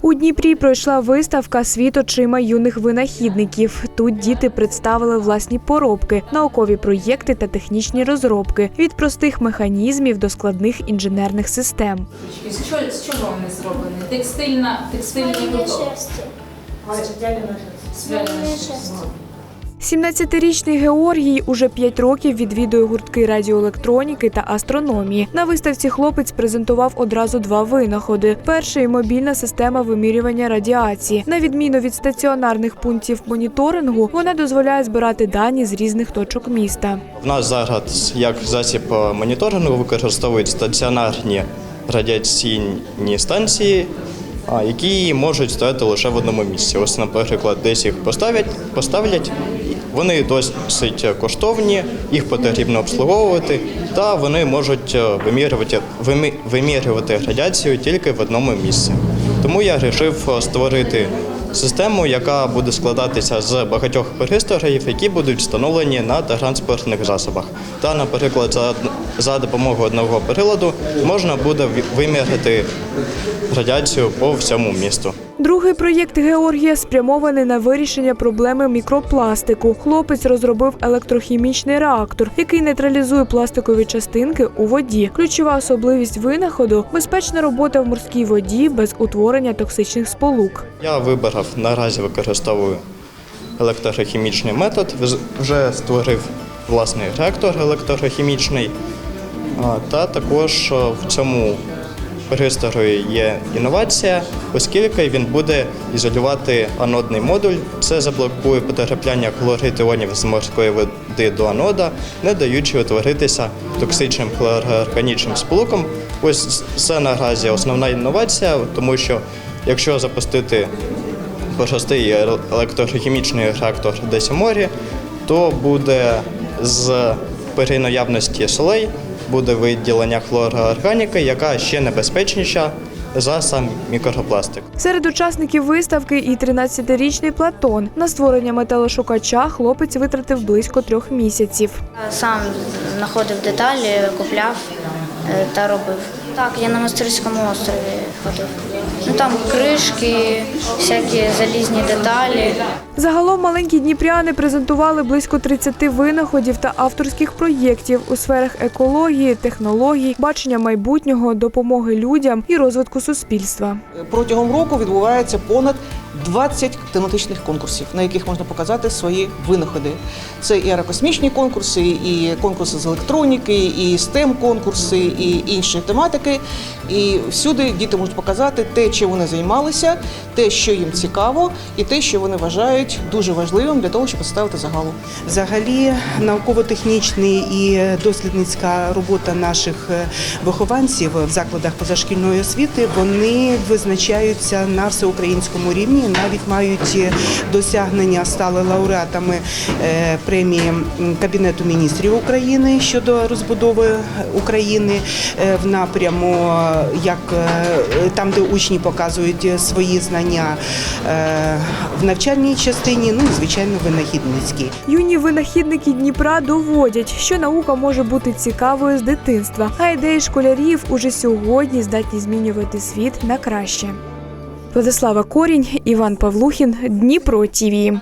У Дніпрі пройшла виставка Світ очима юних винахідників. Тут діти представили власні поробки, наукові проєкти та технічні розробки від простих механізмів до складних інженерних систем. З чого, з чого вони зроблені? Текстильна, текстильна шерсть. чим? 17-річний Георгій уже 5 років відвідує гуртки радіоелектроніки та астрономії. На виставці хлопець презентував одразу два винаходи. Перший мобільна система вимірювання радіації. На відміну від стаціонарних пунктів моніторингу, вона дозволяє збирати дані з різних точок міста. В нас зараз як засіб моніторингу використовують стаціонарні радіаційні станції, а, які можуть стояти лише в одному місці. Ось, наприклад, десь їх поставлять, поставлять. Вони досить коштовні, їх потрібно обслуговувати, та вони можуть е, вимірювати, вимі- вимірювати радіацію тільки в одному місці. Тому я вирішив е, створити систему, яка буде складатися з багатьох пристроїв, які будуть встановлені на транспортних засобах. Та, наприклад, за, за допомогою одного приладу можна буде виміряти радіацію по всьому місту. Другий проєкт Георгія спрямований на вирішення проблеми мікропластику. Хлопець розробив електрохімічний реактор, який нейтралізує пластикові частинки у воді. Ключова особливість винаходу безпечна робота в морській воді без утворення токсичних сполук. Я вибрав наразі використовую електрохімічний метод. Вже створив власний реактор електрохімічний. Та також в цьому пристрої є інновація, оскільки він буде ізолювати анодний модуль. Це заблокує потрапляння хлорид з морської води до анода, не даючи утворитися токсичним хлороорганічним сполуком. Ось це наразі основна інновація, тому що якщо запустити простий електрохімічний реактор десь у морі, то буде з при наявності солей буде виділення хлороорганіки, яка ще небезпечніша за сам мікропластик. Серед учасників виставки і 13-річний Платон. На створення металошукача хлопець витратив близько трьох місяців. Сам знаходив деталі, купляв е, та робив. Так, я на мастерському острові ходив. Ну там кришки, всякі залізні деталі. Загалом маленькі дніпряни презентували близько 30 винаходів та авторських проєктів у сферах екології, технологій, бачення майбутнього, допомоги людям і розвитку суспільства. Протягом року відбувається понад 20 тематичних конкурсів, на яких можна показати свої винаходи. Це і аерокосмічні конкурси, і конкурси з електроніки, і stem конкурси, і інші тематики. І всюди діти можуть показати те, чим вони займалися, те, що їм цікаво, і те, що вони вважають дуже важливим для того, щоб поставити загалу. Взагалі, науково-технічний і дослідницька робота наших е, вихованців в закладах позашкільної освіти вони визначаються на всеукраїнському рівні, навіть мають е, досягнення, стали лауреатами е, премії Кабінету міністрів України щодо розбудови України в напряму, як там, де учні показують свої знання в навчальній частині, ну і звичайно винахідницькій. Юні винахідники Дніпра доводять, що наука може бути цікавою з дитинства, а ідеї школярів уже сьогодні здатні змінювати світ на краще. Владислава Корінь, Іван Павлухін, Дніпро ТІВІ.